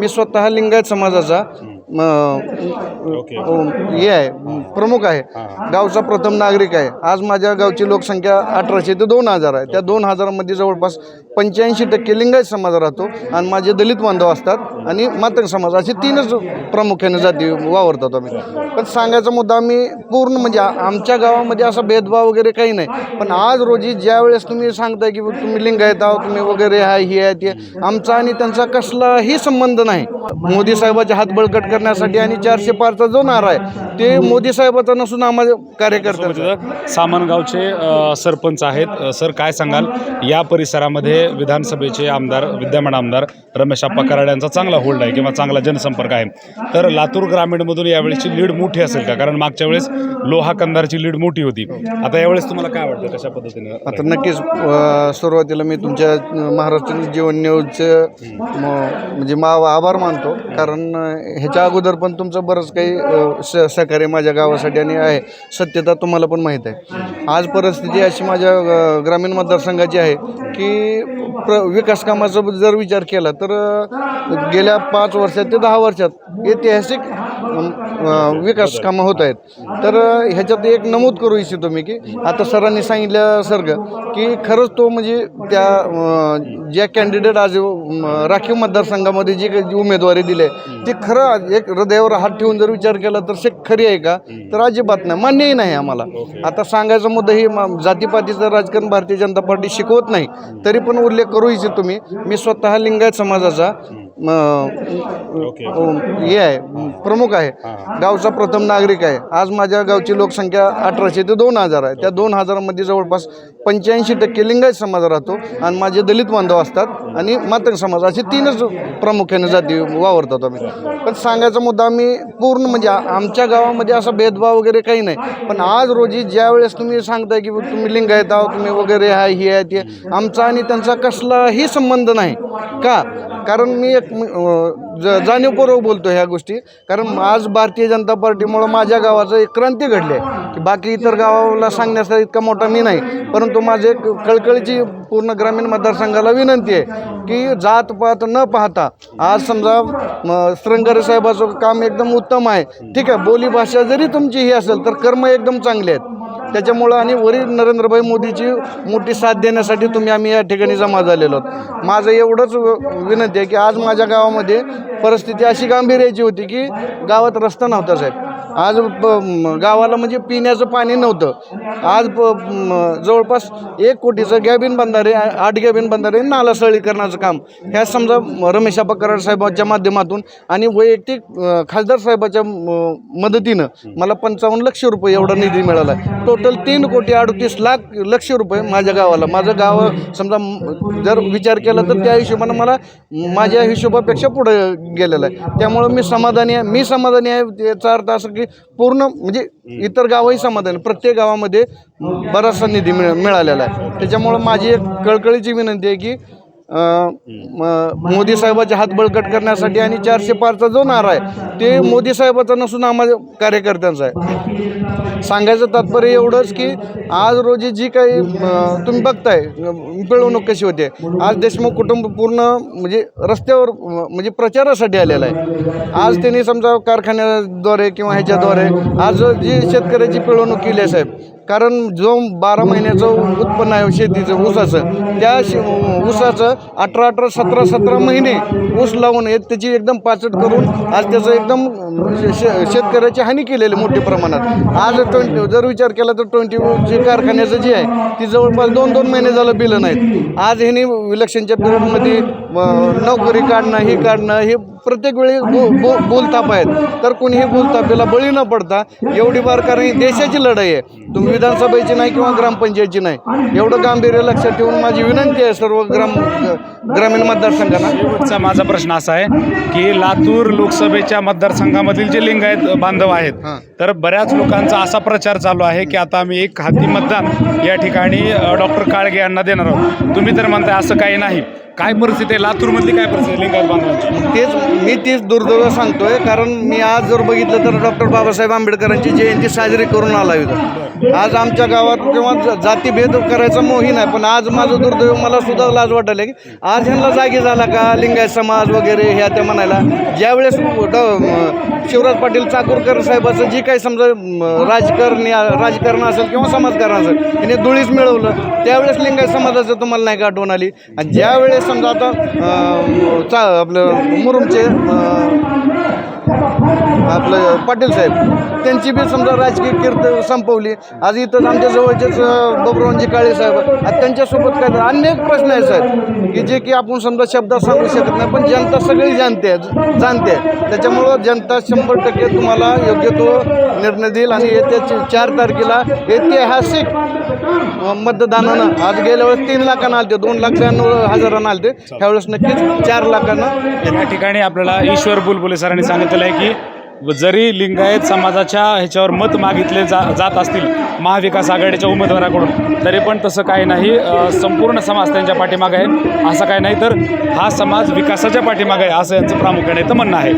मी स्वतः लिंगायत समाजाचा म, अ, हे आहे प्रमुख आहे. गावचा प्रथम नागरिक आहे. आज माझ्या गावची लोकसंख्या अठराशे ते दोन हजार आहे. त्या दोन हजारामध्ये जवळपास पंच्याऐंशी टक्के लिंगायत समाज राहतो आणि माझे दलित बांधव असतात आणि मातंग समाज असे तीनच प्रामुख्याने जाती वावरतात आम्ही. पण सांगायचा मुद्दा आम्ही पूर्ण म्हणजे आमच्या गावामध्ये असा भेदभाव वगैरे काही नाही. पण आज रोजी ज्या वेळेस तुम्ही सांगताय की तुम्ही लिंगायत आहो तुम्ही वगैरे आहे हे आहे ते आमचा आणि त्यांचा कसलाही संबंध नाही. मोदी साहेबाचे हात बळकट करण्यासाठी आणि चारशे पारचा जो नारा आहे ते मोदी साहेबाचा नसून आम्हाला कार्यकर्ते सामानगावचे सरपंच आहेत. सर काय सांगाल? या परिसरामध्ये विधानसभेचे आमदार विद्यमान आमदार रमेश आप्पा कराड यांचा चांगला होल्ड आहे किंवा चांगला जनसंपर्क आहे. तर लातूर ग्रामीणमधून यावेळेसची लीड मोठी असेल का? कारण मागच्या वेळेस लोहा कंधारची लीड मोठी होती. आता यावेळेस तुम्हाला काय वाटतं? कशा पद्धतीने आता नक्कीच सुरुवातीला मी तुमच्या महाराष्ट्र जीवन न्यूजचं म्हणजे मा आभार मानतो. कारण ह्याच्या अगोदर पण तुमचं बरंच काही सहकार्य माझ्या गावासाठी आणि आहे. सत्यता तुम्हाला पण माहीत आहे. आज परिस्थिती अशी माझ्या ग्रामीण मतदारसंघाची आहे. की प्र विकास कामाचा जर विचार केला तर गेल्या पाच वर्षात ते दहा वर्षात ऐतिहासिक विकास कामं होत आहेत. तर ह्याच्यात एक नमूद करू इच्छितो मी की आता सरांनी सांगितल्यासारखं की खरंच तो म्हणजे त्या ज्या कॅन्डिडेट आज राखीव मतदारसंघामध्ये जी काही उमेदवारी दिली आहे ती खरं एक हृदयावर हात ठेवून जर विचार केला तर शे खरी आहे का? तर अजिबात नाही. मान्यही नाही आम्हाला. आता सांगायचा मुद्दा ही मा- जातीपातीचं राजकारण भारतीय जनता पार्टी शिकवत नाही तरी पण उल्लेख करू इच्छितो मी. मी स्वतः लिंगायत समाजाचा हे आहे प्रमुख आहे. गावचा प्रथम नागरिक आहे. आज माझ्या गावची लोकसंख्या अठराशे ते दोन हजार आहे. त्या दोन हजारामध्ये जवळपास पंच्याऐंशी टक्के लिंगायत समाज राहतो आणि माझे दलित बांधव असतात आणि मातंग समाज. असे तीनच प्रामुख्याने जाती वावरतात आम्ही. पण सांगायचा मुद्दा आम्ही पूर्ण म्हणजे आमच्या गावामध्ये असा भेदभाव वगैरे काही नाही. पण आज रोजी ज्या वेळेस तुम्ही सांगताय की तुम्ही लिंगायत आहो तुम्ही वगैरे आहे हे आहे ते. आमचा आणि त्यांचा कसलाही संबंध नाही. का? कारण मी एक ज जाणीवपूर्वक बोलतो ह्या गोष्टी. कारण आज भारतीय जनता पार्टीमुळं माझ्या गावाचं एक क्रांती घडली आहे. बाकी इतर गावाला सांगण्याचा इतका मोठा मी नाही परंतु माझे एक कळकळीची पूर्ण ग्रामीण मतदारसंघाला विनंती आहे की जात पात न पाहता आज समजा श्रंगारे साहेबाचं काम एकदम उत्तम आहे ठीक आहे बोलीभाषा जरी तुमची ही असेल तर कर्म एकदम चांगले आहेत. त्याच्यामुळं आणि वरील नरेंद्रभाई मोदीची मोठी साथ देण्यासाठी तुम्ही आम्ही या ठिकाणी जमा झालेलो आहोत. माझं एवढंच व- विनंती आहे की आज माझ्या गावामध्ये परिस्थिती अशी गांभीर्याची होती की गावात रस्ता नव्हता साहेब. आज प- गावाला म्हणजे पिण्याचं पाणी नव्हतं. आज प- जवळपास एक कोटीचं गॅबिन बंधारे आठ गॅबिन बंधारे नालासळीकरणाचं काम. ह्या समजा म- रमेश आप्पा कराड साहेबांच्या माध्यमातून आणि वैयक्तिक खासदार साहेबाच्या म- मदतीनं मला पंचावन्न लक्ष रुपये एवढा निधी मिळाला. आहे टोटल तीन कोटी अडतीस लाख लक्ष रुपये माझ्या गावाला. माझं गाव समजा जर विचार केला तर त्या हिशोबानं मला माझ्या हिशोबापेक्षा पुढे गेलेलं आहे. त्यामुळं मी समाधानी आहे. मी समाधानी आहे याचा अर्थ असं की की पूर्ण म्हणजे इतर गावही समाधान प्रत्येक गावामध्ये बराचसा निधी मिळ मिळालेला आहे. त्याच्यामुळं माझी एक कळकळीची विनंती आहे की मोदी साहेबाचे हात बळकट करण्यासाठी आणि चारशे पारचा जो नारा आहे ते मोदी साहेबाचा नसून आम्हाला कार्यकर्त्यांचा आहे. सांगायचं तात्पर्य एवढंच की आज रोजी जी काही तुम्ही बघताय पिळवणूक कशी होते आज देशमुख कुटुंब पूर्ण म्हणजे रस्त्यावर म्हणजे प्रचारासाठी आलेला आहे. आज त्यांनी समजा कारखान्याद्वारे किंवा ह्याच्याद्वारे आज जी शेतकऱ्याची पिळवणूक केली आहे साहेब कारण जो बारा महिन्याचं उत्पन्न आहे शेतीचं ऊसाचं त्या शे ऊसाचं अठरा अठरा सतरा सतरा महिने ऊस लावून येत त्याची एकदम पाचट करून आज त्याचं एकदम शे- शे- शेतकऱ्याची हानी केलेली मोठ्या प्रमाणात. आज ट्वेंटी जर विचार केला तर ट्वेंटी जे कारखान्याचं जे आहे ती जवळपास दोन दोन महिने झालं बिलं नाहीत. आज ह्यानी इलेक्शनच्या पिरियडमध्ये नोकरी काढणं हे काढणं हे प्रत्येक वेळी बो बो बोलताप आहेत. तर कोणीही बोलतापेला बळी न पडता एवढी बार कारण ही देशाची लढाई आहे. तुम्ही विधानसभेची नाही किंवा ग्रामपंचायतची नाही. एवढं गांभीर्य लक्षात ठेवून माझी विनंती आहे सर्व ग्राम ग्रामीण मतदारसंघांना. माझा प्रश्न असा आहे की लातूर लोकसभेच्या मतदारसंघामधील जे लिंगायत बांधव आहेत. तर बऱ्याच लोकांचा असा प्रचार चालू आहे की आता आम्ही एक हाती मतदान या ठिकाणी डॉक्टर काळगे यांना देणार आहोत. तुम्ही तर म्हणताय असं काही नाही. काय परिस्थिती आहे? लातूरमधली काय परिस्थिती लिंगायत बांधवांची? तेच मी तेच दुर्दैव सांगतोय कारण मी आज जर बघितलं तर डॉक्टर बाबासाहेब आंबेडकरांची जयंती साजरी करून आला इथं. आज आमच्या गावात किंवा ज- जातीभेद करायचा मोही आहे पण आज माझं दुर्दैव मला सुद्धा लाज वाटायला की आज ह्यांना जागी झाला का लिंगायत समाज वगैरे ह्या त्या म्हणायला. ज्यावेळेस ड- शिवराज पाटील चाकूरकर साहेबाचं जी काही समजा म, राजकारणी राजकारण असेल किंवा समाजकारण असेल याने धुळीच मिळवलं त्यावेळेस लिंगायत समाजाचं तुम्हाला नाही का आठवण आली? आणि ज्यावेळेस समजा आता चा आपलं मुरुमचे आपलं पाटील साहेब त्यांची बी समजा राजकीय कीर्त संपवली. आज इथं आमच्या जवळचेच अं, बबुरावजी काळे साहेब. आज त्यांच्यासोबत काय अनेक प्रश्न आहेत साहेब. की जे की आपण समजा शब्दात सांगू शकत नाही पण जनता सगळी जाणते जाणते. त्याच्यामुळं जनता शंभर टक्के तुम्हाला योग्य तो निर्णय देईल आणि येत्या चार तारखेला ऐतिहासिक मतदानानं आज गेल्या वेळेस तीन लाखांना आलते दोन लाख त्र्याण्णव हजारांना आलते. त्यावेळेस नक्कीच चार लाखांना. या ठिकाणी आपल्याला ईश्वर बुलबुले सरांनी सांगितलेलं आहे की जरी लिंगायत समाजाच्या ह्याच्यावर मत मागितले जा जात असतील महाविकास आघाडीच्या उमेदवाराकडून तरी पण तसं काही नाही. अ, संपूर्ण समाज त्यांच्या पाठीमागे आहे. असं काही नाही तर हा समाज विकासाच्या पाठीमागे आहे असं यांचं प्रामुख्याने तर म्हणणं आहे.